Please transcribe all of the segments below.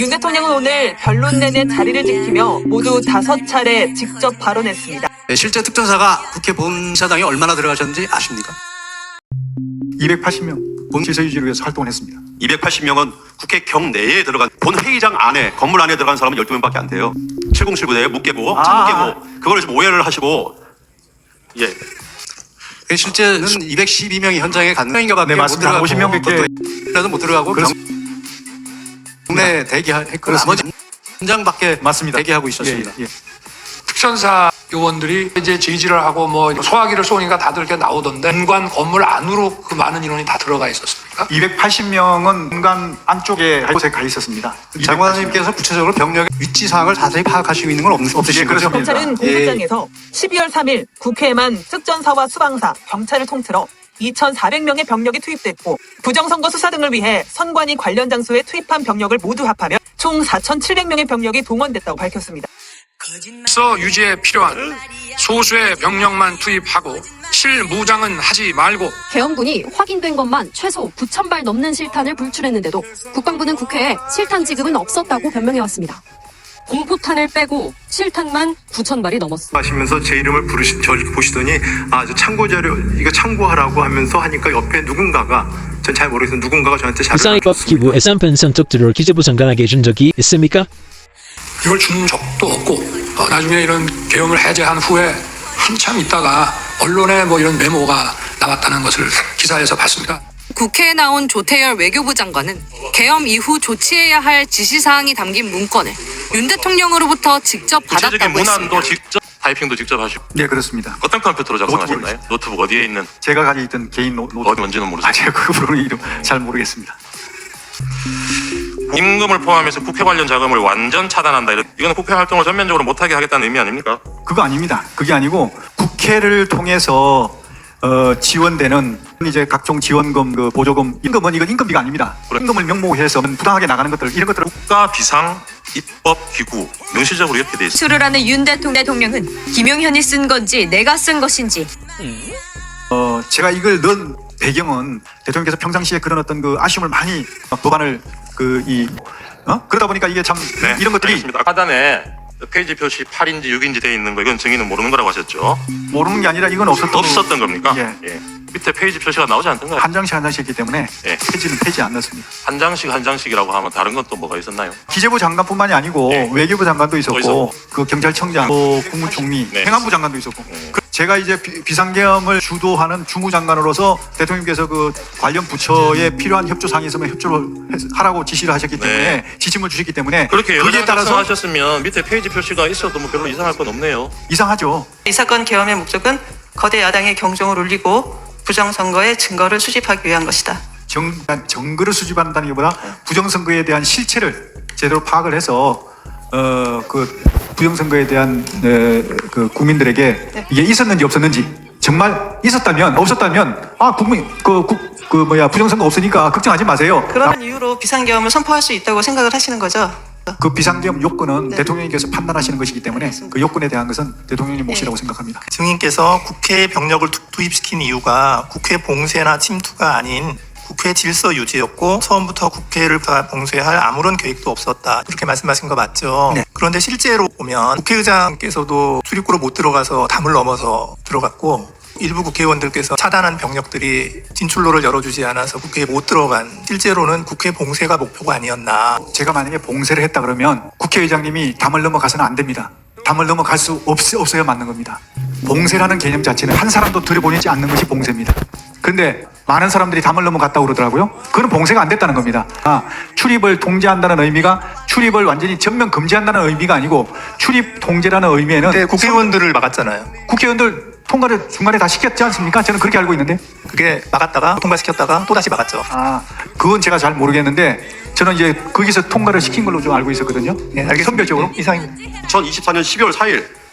윤 대통령은 오늘 변론 내내 자리를 지키며 모두 다섯 차례 직접 발언했습니다. 네, 실제 특전사가 국회 본사당에 얼마나 들어가셨는지 아십니까? 280명 본 질서 유지를 위해서 활동을 했습니다. 280명은 국회 경내에 들어간 본 회의장 안에 건물 안에 들어간 사람은 12명밖에 안 돼요. 7079대 묵계고 아. 참묵계고 그걸 지금 오해를 하시고 예. 그 실제는 212명이 현장에 갔는데 네, 맞습니다. 한 50명 밖에. 라도 못 들어가고 그렇습- 국내 대기했고 그렇습니다. 나머지 현장 밖에 맞습니다. 대기하고 있었습니다. 예, 예. 특전사 요원들이 이제 제지를 하고 뭐 소화기를 쏘니까 다들 이렇게 나오던데 본관 건물 안으로 그 많은 인원이 다 들어가 있었습니까? 280명은 공간 안쪽에 한 곳에 가 있었습니다. 장관님께서 구체적으로 병력의 위치 사항을 자세히 파악하시고 있는 건 없, 없으신 예, 거죠? 그렇습니다. 검찰은 공소장에서 12월 3일 국회에만 특전사와 수방사, 경찰을 통틀어 2,400명의 병력이 투입됐고 부정선거 수사 등을 위해 선관위 관련 장소에 투입한 병력을 모두 합하면 총 4,700명의 병력이 동원됐다고 밝혔습니다. 서 유지에 필요한 소수의 병력만 투입하고 실무장은 하지 말고 계엄군이 확인된 것만 최소 9,000발 넘는 실탄을 불출했는데도 국방부는 국회에 실탄 지급은 없었다고 변명해왔습니다. 공포탄을 빼고 실탄만 9,000발이 넘었습니다. 하시면서 제 이름을 부르시, 저 보시더니 아, 저 참고 자료 이거 참고하라고 하면서 하니까 옆에 누군가가 전 잘 모르겠어요. 누군가가 저한테 자료를 사이법 기부에 3분 선택들을 기재부 장관에 계신 적이 있습니까? 이걸 준 적도 없고 어, 나중에 이런 계엄을 해제한 후에 한참 있다가 언론에 뭐 이런 메모가 나왔다는 것을 기사에서 봤습니다. 국회에 나온 조태열 외교부 장관은 계엄 이후 조치해야 할 지시사항이 담긴 문건을 윤 대통령으로부터 직접 구체적인 받았다고 문안도 했습니다. 직접 타이핑도 직접 하시고 네, 그렇습니다. 어떤 컴퓨터로 작성하셨나요? 노트북 어디에 있는 제가 가지고 있던 개인 노, 노트. 어디 뭔지는 모르세요? 아, 제가 그 부분은 이름 잘 모르겠습니다. 임금을 포함해서 국회 관련 자금을 완전 차단한다. 이런 이거는 국회 활동을 전면적으로 못하게 하겠다는 의미 아닙니까? 그거 아닙니다. 그게 아니고 국회를 통해서 어, 지원되는 이제 각종 지원금, 그 보조금, 임금은 이건 임금비가 아닙니다. 임금을 명목해서 부당하게 나가는 것들 이런 것들을 국가 비상 입법 기구 명시적으로 이렇게 돼 있습니다. 수를 하는 윤 대통령은 김용현이 쓴 건지 내가 쓴 것인지 어, 제가 이걸 넣은 배경은 대통령께서 평상시에 그런 어떤 그 아쉬움을 많이 법안을 그 이 어? 그러다 보니까 이게 참 네, 이런 것들이 알겠습니다. 하단에 페이지 표시 8인지 6인지 돼 있는 거 이건 증인은 모르는 거라고 하셨죠? 모르는 게 아니라 이건 없었던 없었던 겁니까? 예. 예. 밑에 페이지 표시가 나오지 않던가요? 한 장씩 한 장씩 했기 때문에 예. 폐지는 폐지 안 넣습니다. 한 장씩 한 장씩이라고 하면 다른 건 또 뭐가 있었나요? 기재부 장관뿐만이 아니고 네. 외교부 장관도 있었고. 그 경찰청장, 또 국무총리, 네. 행안부 장관도 있었고 그 제가 이제 비, 비상계엄을 주도하는 주무장관으로서 대통령께서 그 관련 부처에 필요한 협조 사항이 있으면 협조를 해- 하라고 지시를 하셨기 때문에 지침을 주셨기 때문에 그렇게 거기에 장 따라서 작성하셨으면 밑에 페이지 표시가 있어도 뭐 별로 이상할 건 없네요. 이상하죠. 이 사건 계엄의 목적은 거대 야당의 경종을 울리고 부정선거의 증거를 수집하기 위한 것이다. 정, 정글을 수집한다는 것보다 부정선거에 대한 실체를 제대로 파악을 해서 어, 그 부정선거에 대한 에, 그 국민들에게 이게 있었는지 없었는지 정말 있었다면 없었다면 아 국민 그, 국, 그 뭐야 부정선거 없으니까 걱정하지 마세요. 그런 이유로 비상계엄을 선포할 수 있다고 생각을 하시는 거죠. 그 비상계엄 요건은 네. 대통령님께서 판단하시는 것이기 때문에 그 요건에 대한 것은 대통령님 몫이라고 네. 생각합니다. 증인께서 국회에 병력을 투- 투입시킨 이유가 국회 봉쇄나 침투가 아닌 국회 질서 유지였고 처음부터 국회를 봉쇄할 아무런 계획도 없었다 이렇게 말씀하신 거 맞죠? 네. 그런데 실제로 보면 국회의장께서도 출입구로 못 들어가서 담을 넘어서 들어갔고 일부 국회의원들께서 차단한 병력들이 진출로를 열어주지 않아서 국회에 못 들어간 실제로는 국회 봉쇄가 목표가 아니었나 제가 만약에 봉쇄를 했다 그러면 국회의장님이 담을 넘어가서는 안 됩니다. 담을 넘어갈 수 없, 없어야 맞는 겁니다. 봉쇄라는 개념 자체는 한 사람도 들여보내지 않는 것이 봉쇄입니다. 근데 많은 사람들이 담을 넘어갔다고 그러더라고요. 그건 봉쇄가 안 됐다는 겁니다. 아, 출입을 통제한다는 의미가 출입을 완전히 전면 금지한다는 의미가 아니고 출입 통제라는 의미에는 근데 국회의원들을 막았잖아요. 국회의원들 통과를 중간에 다 시켰지 않습니까? 저는 그렇게 알고 있는데. 그게 막았다가 통과시켰다가 또 다시 막았죠. 아, 그건 제가 잘 모르겠는데 저는 이제 거기서 통과를 시킨 걸로 좀 알고 있었거든요. 네, 알겠습니다. 선별적으로. 이상입니다. 2024년 12월 4일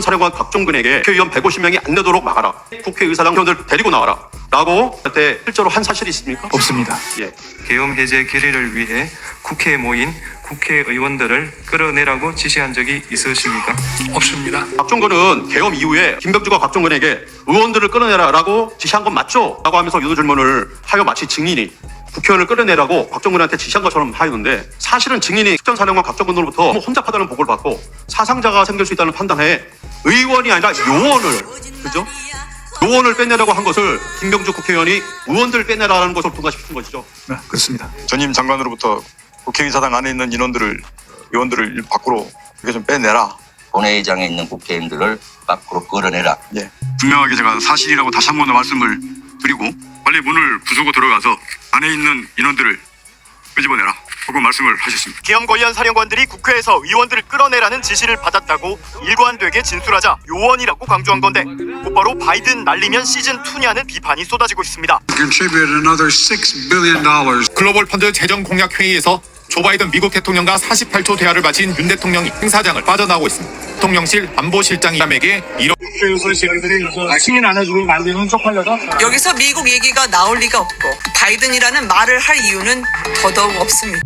사령관 박종근에게 국회의원 150명이 안 내도록 막아라. 국회의사당 의원들 데리고 나와라. 라고 그때 실제로 한 사실이 있습니까? 없습니다. 예. 계엄 해제 결의를 위해 국회에 모인 국회의원들을 끌어내라고 지시한 적이 있으십니까? 없습니다. 박종근은 계엄 이후에 김병주가 박종근에게 의원들을 끌어내라라고 지시한 건 맞죠? 라고 하면서 유도 질문을 하여 마치 증인이 국회의원을 끌어내라고 박정근한테 지시한 것처럼 하였는데 사실은 증인이 특전사령관 박정근으로부터 너무 혼잡하다는 보고를 받고 사상자가 생길 수 있다는 판단에 의원이 아니라 요원을 그죠? 요원을 빼내라고 한 것을 김병주 국회의원이 의원들 빼내라는 것을 부과시킨 것이죠. 네, 그렇습니다. 전임 장관으로부터 국회의사당 안에 있는 인원들을 의원들을 밖으로 이렇게 좀 빼내라. 본회의장에 있는 국회의원들을 밖으로 끌어내라. 예. 분명하게 제가 사실이라고 다시 한 번 더 말씀을 드리고 빨리 문을 부수고 들어가서 안에 있는 인원들을 끄집어내라. 하고 말씀을 하셨습니다. 계엄 관련 사령관들이 국회에서 의원들을 끌어내라는 지시를 받았다고 일관되게 진술하자 요원이라고 강조한 건데 곧바로 바이든 날리면 시즌 2냐는 비판이 쏟아지고 있습니다. 글로벌 펀드 재정 공약 회의에서 조 바이든 미국 대통령과 48초 대화를 마친 윤 대통령이 행사장을 빠져나오고 있습니다. 대통령실 안보실장이람에게 이런 승인 안 해주고 만드는 쪽팔려서 여기서 미국 얘기가 나올 리가 없고 바이든이라는 말을 할 이유는 더더욱 없습니다.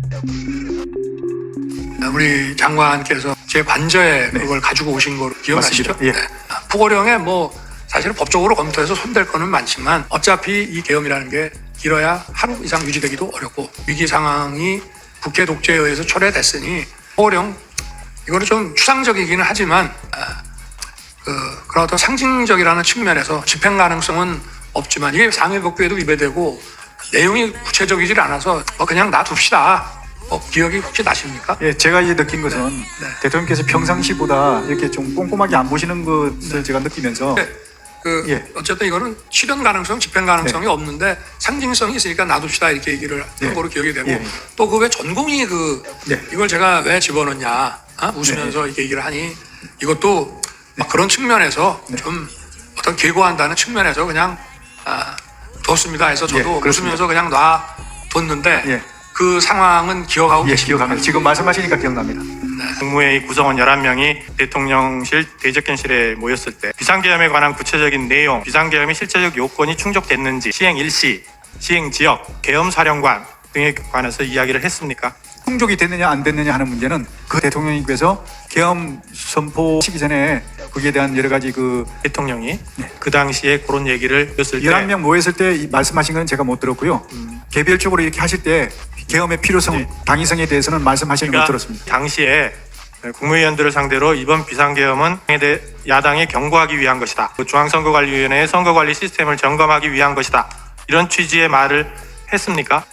우리 장관께서 제 관저에 그걸 가지고 오신 걸 기억하시죠? 예. 네. 포고령에 뭐 사실은 법적으로 검토해서 손댈 거는 많지만 어차피 이 계엄이라는 게 길어야 하루 이상 유지되기도 어렵고 위기 상황이 국회 독재에 의해서 초래됐으니 포고령 이거는 좀 추상적이기는 하지만 아, 그 그런 어떤 상징적이라는 측면에서 집행 가능성은 없지만 이게 상해법규에도 위배되고 내용이 구체적이질 않아서 뭐 그냥 놔둡시다. 뭐 기억이 혹시 나십니까? 예, 제가 이제 느낀 것은 대통령께서 평상시보다 이렇게 좀 꼼꼼하게 안 보시는 것을 제가 느끼면서 네. 그 예. 어쨌든 이거는 실현 가능성, 집행 가능성이 없는데 상징성이 있으니까 놔둡시다 이렇게 얘기를 한 거로 기억이 되고 예. 또그 왜 전공이 그 네. 이걸 제가 왜 집어넣냐 아? 웃으면서 이렇게 얘기를 하니 이것도 막 그런 측면에서 네. 좀 어떤 계고한다는 측면에서 그냥 아, 뒀습니다 해서 저도 예. 웃으면서 그냥 놔뒀는데 예. 그 상황은 기억하고 예, 계십니까? 기억합니다. 지금 말씀하시니까 기억납 니다. 국무회의 구성원 11명이 대통령실 대적견실에 모였을 때 비상계엄에 관한 구체적인 내용, 비상계엄의 실제적 요건이 충족됐는지, 시행 일시, 시행 지역, 계엄 사령관 등에 관해서 이야기를 했습니까? 충족이 됐느냐 안 됐느냐 하는 문제는 그 대통령님께서 계엄 선포하시기 전에 거기에 대한 여러 가지 그 대통령이 그 당시에 그런 얘기를 했을 때 11명 모였을 때이 말씀하신 건 제가 못 들었고요. 개별적으로 이렇게 하실 때 계엄의 필요성, 당위성에 대해서는 말씀하시는 걸 그러니까 들었습니다. 당시에 국무위원들을 상대로 이번 비상계엄은 야당에 경고하기 위한 것이다. 그 중앙선거관리위원회의 선거관리 시스템을 점검하기 위한 것이다. 이런 취지의 말을 했습니까?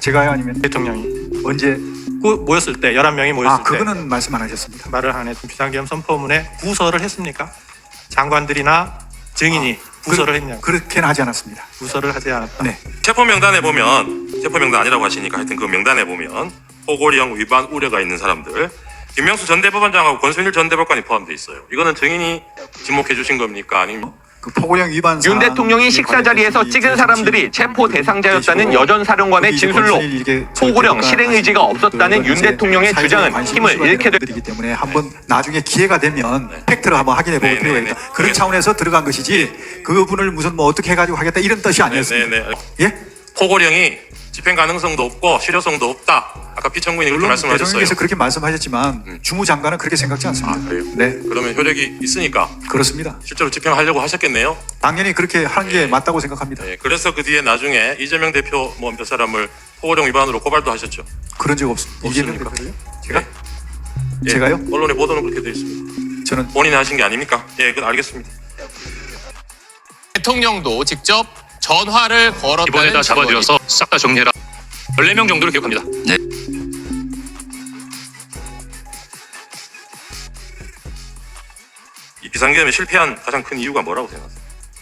제가요 아니면 대통령이 언제 그 모였을 때 11명이 모였을 아 때 그거는 말씀 안 하셨습니다. 말을 안 했던 비상계엄 선포문에 구설을 했습니까? 장관들이나 증인이 구설을 했냐? 그렇게는 하지 않았습니다. 구설을 하지 않았다. 네. 체포 명단에 보면 체포 명단 아니라고 하시니까 하여튼 그 명단에 보면 포고령 위반 우려가 있는 사람들 김명수 전 대법원장하고 권순일 전 대법관이 포함되어 있어요. 이거는 증인이 지목해 주신 겁니까? 아니면 그 포고령 위반 윤 대통령이 식사 자리에서 찍은 사람들이 체포 대상자였다는 여전 사령관의 진술로 포고령 실행 의지가 없었다는 윤 대통령의 주장은 힘을 잃게 되. 되기 때문에 한번 나중에 기회가 되면 팩트를 한번 확인해 볼 네, 필요가 네, 있다. 네. 그런 차원에서 들어간 것이지 그분을 무슨 뭐 어떻게 해가지고 하겠다 이런 뜻이 아니었습니다. 예? 포고령이 집행 가능성도 없고 실효성도 없다. 아까 피청구인이 그렇게 물론 말씀하셨어요. 대통령께서 그렇게 말씀하셨지만 음. 주무장관은 그렇게 생각지 않습니다. 아, 그래요? 네, 그러면 효력이 있으니까 그렇습니다. 실제로 집행하려고 하셨겠네요. 당연히 그렇게 하는 게 맞다고 생각합니다. 네, 그래서 그 뒤에 나중에 이재명 대표 뭐 몇 사람을 포고령 위반으로 고발도 하셨죠. 그런 적 없습니다. 이재명 없습니까? 대표를요? 제가? 예, 제가요? 언론에 보도는 그렇게 되어 있습니다. 저는 본인이 하신 게 아닙니까? 예, 그건 알겠습니다. 대통령도 직접 전화를 걸었다는 이번에다 잡아들여서 싹 다 정리해라. 14명 정도로 기억합니다. 이 비상계엄에 실패한 가장 큰 이유가 뭐라고 생각하세요?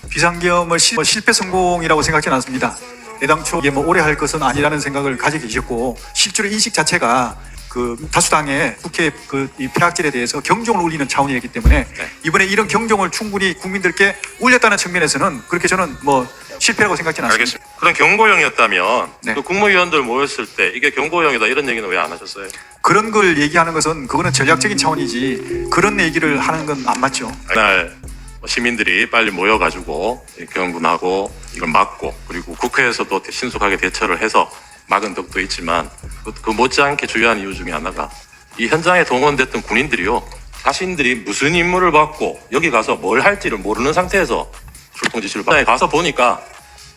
비상계엄을 시- 뭐 실패 성공이라고 생각하지는 않습니다. 애당초 이게 뭐 오래 할 것은 아니라는 생각을 가지고 계셨고 실제로 인식 자체가 그 다수당의 국회 그이 폐악질에 대해서 경종을 울리는 차원이었기 때문에 네. 이번에 이런 경종을 충분히 국민들께 울렸다는 측면에서는 그렇게 저는 뭐 실패라고 생각지는 않습니다. 알겠습니다. 그런 경고형이었다면 네. 그 국무위원들 모였을 때 이게 경고형이다 이런 얘기는 왜 안 하셨어요? 그런 걸 얘기하는 것은 그거는 전략적인 차원이지 그런 얘기를 하는 건 안 맞죠. 그날 뭐 시민들이 빨리 모여가지고 경분하고 이걸 막고 그리고 국회에서도 신속하게 대처를 해서 막은 덕도 있지만 그, 그 못지않게 중요한 이유 중에 하나가 이 현장에 동원됐던 군인들이요 자신들이 무슨 임무를 받고 여기 가서 뭘 할지를 모르는 상태에서 출동 지시를 받아 가서 보니까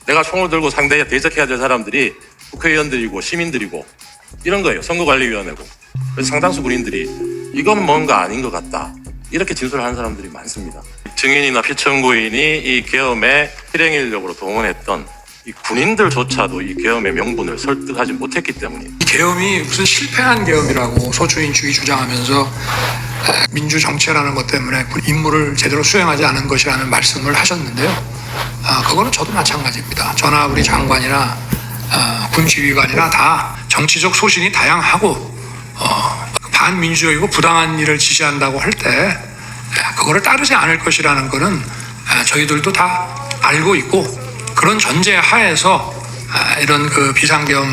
내가 총을 들고 상대에 대적해야 될 사람들이 국회의원들이고 시민들이고 이런 거예요. 선거관리위원회고. 그래서 상당수 군인들이 이건 뭔가 아닌 것 같다. 이렇게 진술을 하는 사람들이 많습니다. 증인이나 피청구인이 이 계엄에 실행인력으로 동원했던 이 군인들조차도 이 계엄의 명분을 설득하지 못했기 때문입니다. 이 계엄이 무슨 실패한 계엄이라고 소주인주의 주장하면서 에, 민주 정체라는 것 때문에 그 임무를 제대로 수행하지 않은 것이라는 말씀을 하셨는데요. 아, 그거는 저도 마찬가지입니다. 저나 우리 장관이나 아, 군 지휘관이나 다 정치적 소신이 다양하고 어, 반민주적이고 부당한 일을 지시한다고 할 때 그거를 따르지 않을 것이라는 아, 저희들도 다 알고 있고 그런 전제 하에서 아, 이런 그 비상계엄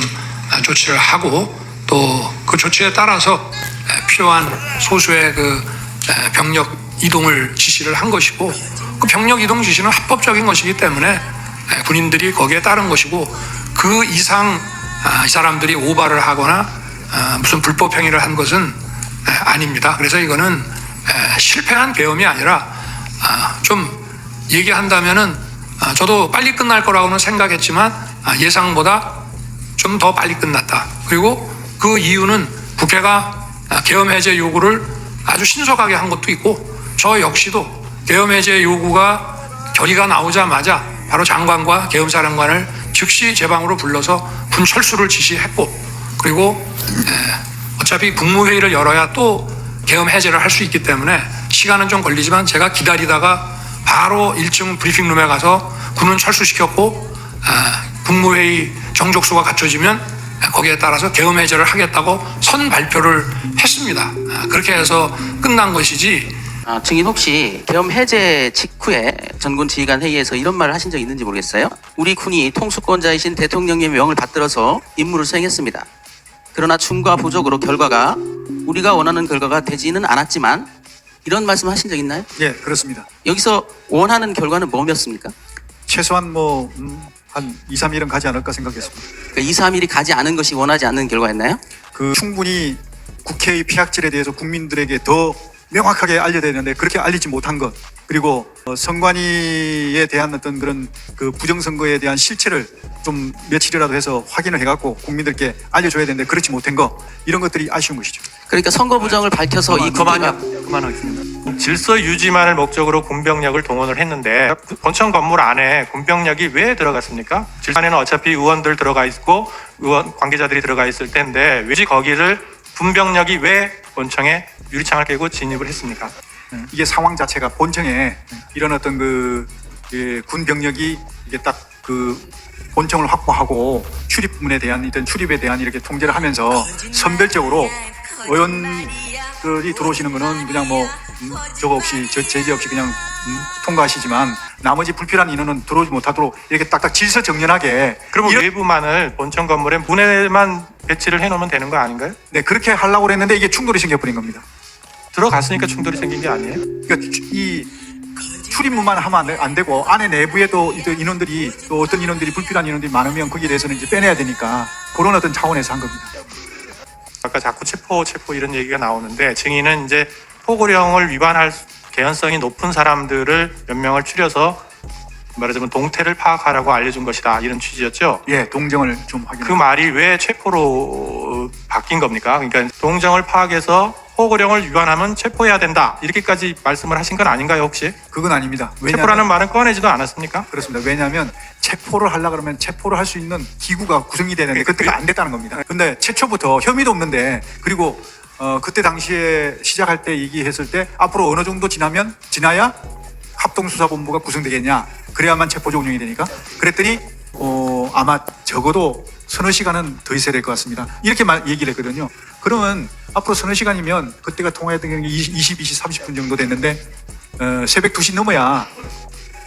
아, 조치를 하고 또 그 조치에 따라서 아, 필요한 소수의 그 아, 병력 이동을 지시를 한 것이고 그 병력 이동 지시는 합법적인 것이기 때문에 아, 군인들이 거기에 따른 것이고 그 이상 아, 이 사람들이 오바를 하거나 아, 무슨 불법 행위를 한 것은 아, 아닙니다. 그래서 이거는 아, 실패한 계엄이 아니라 아, 좀 얘기한다면은 아, 저도 빨리 끝날 거라고는 생각했지만 아, 예상보다 좀 더 빨리 끝났다. 그리고 그 이유는 국회가 아, 계엄 해제 요구를 아주 신속하게 한 것도 있고 저 역시도 계엄 해제 요구가 결의가 나오자마자 바로 장관과 계엄사령관을 즉시 제 방으로 불러서 군 철수를 지시했고 그리고 에, 어차피 국무회의를 열어야 또 계엄 해제를 할 수 있기 때문에 시간은 좀 걸리지만 제가 기다리다가 바로 1층 브리핑룸에 가서 군은 철수시켰고 아, 국무회의 정족수가 갖춰지면 거기에 따라서 계엄 해제를 하겠다고 선 발표를 했습니다. 아, 그렇게 해서 끝난 것이지 아, 증인 혹시 계엄 해제 직후에 전군 지휘관 회의에서 이런 말을 하신 적 있는지 모르겠어요. 우리 군이 통수권자이신 대통령의 명을 받들어서 임무를 수행했습니다. 그러나 충과 부족으로 결과가 우리가 원하는 결과가 되지는 않았지만 이런 말씀 하신 적 있나요? 예, 그렇습니다. 여기서 원하는 결과는 뭐였습니까? 최소한 뭐, 음, 한 2, 3일은 가지 않을까 생각했습니다. 그러니까 2, 3일이 가지 않은 것이 원하지 않는 결과였나요? 그 충분히 국회의 피약질에 대해서 국민들에게 더 명확하게 알려야 되는데 그렇게 알리지 못한 것 그리고 어, 선관위에 대한 어떤 그런 그 부정선거에 대한 실체를 좀 며칠이라도 해서 확인을 해갖고 국민들께 알려줘야 되는데 그렇지 못한 거 이런 것들이 아쉬운 것이죠. 그러니까 선거 부정을 밝혀서 이 국회가 그만하겠습니다. 질서 유지만을 목적으로 군병력을 동원을 했는데 본청 건물 안에 군병력이 왜 들어갔습니까? 질서 안에는 어차피 의원들 들어가 있고 의원 관계자들이 들어가 있을 텐데 왜 거기를 군병력이 왜 본청에 유리창을 깨고 진입을 했습니까? 음, 이게 상황 자체가 본청에 이런 어떤 그, 예, 군 병력이 이게 딱 그 본청을 확보하고 출입문에 대한 이런 출입에 대한 이렇게 통제를 하면서 선별적으로 의원들이 들어오시는 거는 그냥 뭐 음, 저거 없이 저 제재 없이 그냥 음, 통과하시지만 나머지 불필요한 인원은 들어오지 못하도록 이렇게 딱딱 질서 정연하게 그러면 이런- 외부만을 본청 건물에 문에만 배치를 해놓으면 되는 거 아닌가요? 네 그렇게 하려고 그랬는데 이게 충돌이 생겨버린 겁니다. 들어갔으니까 충돌이 생긴 게 아니에요? 그러니까 이 출입문만 하면 안, 되고 안에 내부에도 이 인원들이 또 어떤 인원들이 불필요한 인원들이 많으면 거기에 대해서는 이제 빼내야 되니까 그런 어떤 차원에서 한 겁니다. 아까 자꾸 체포 체포 이런 얘기가 나오는데 증인은 이제 포고령을 위반할 개연성이 높은 사람들을 몇 명을 추려서 말하자면 동태를 파악하라고 알려준 것이다 이런 취지였죠. 예, 동정을 좀 확인. 그 말이 왜 체포로 바뀐 겁니까? 그러니까 동정을 파악해서 포고령을 위반하면 체포해야 된다 이렇게까지 말씀을 하신 건 아닌가요 혹시? 그건 아닙니다. 체포라는 말은 꺼내지도 않았습니까? 그렇습니다. 왜냐하면 체포를 하려 그러면 체포를 할 수 있는 기구가 구성이 되는데 그때가 안 됐다는 겁니다. 근데 최초부터 혐의도 없는데 그리고 어, 그때 당시에 시작할 때 얘기했을 때 앞으로 어느 정도 지나면 지나야 합동수사본부가 구성되겠냐 그래야만 체포조 운영이 되니까 그랬더니 어, 아마 적어도 서너 시간은 더 있어야 될 것 같습니다. 이렇게 말, 얘기를 했거든요. 그러면 앞으로 서너 시간이면 그때가 통화했던 게 20, 22시 30분 정도 됐는데 어, 새벽 2시 넘어야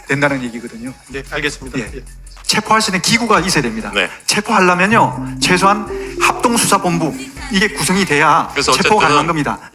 된다는 얘기거든요. 네, 알겠습니다. 예. 체포할 수 있는 기구가 있어야 됩니다. 네. 체포하려면요 최소한 합동수사본부 이게 구성이 돼야 그래서 체포가 어쨌든 가능한 겁니다.